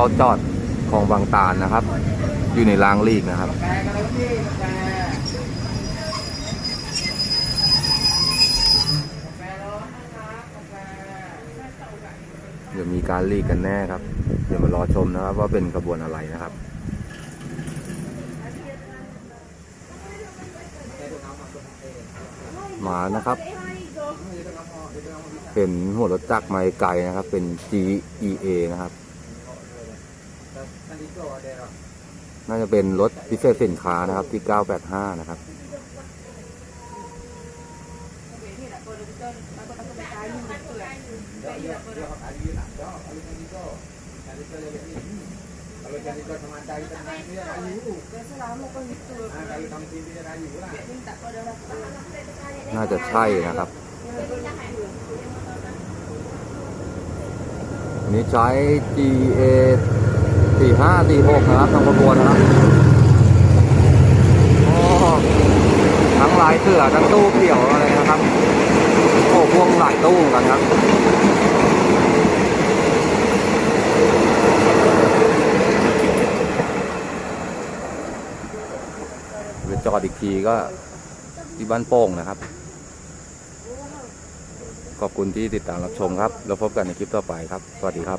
เขาจอดของบางตาลนะครับ อยู่ในรางลีกนะครับเดี๋ยวมีการลีกกันแน่ครับ เดี๋ยวมารอชมนะครับ ว่าเป็นกระบวนอะไรนะครับมานะครับ เป็นหัวรถจักรไม้ไกลนะครับ เป็น GEA นะครับ น่าจะเป็นรถพิเศษสินค้านะครับ ที่ 985 นะครับ Kalau jadi kau sama cari tenang dia kayu. Ah, kayu kamsin dia kayu lah. น่าจะใช่นะครับ อันนี้ใช้ GA 45 46นะครับทางขบวนนะครับทั้งลายเสือทั้งตู้เปี่ยวอะไรนะครับโอ้พวงหลายตู้กันครับไปจอดอีกทีก็ที่บ้านโป่งนะครับ ขอบคุณที่ติดตามรับชมครับ แล้วพบกันในคลิปต่อไปครับ สวัสดีครับ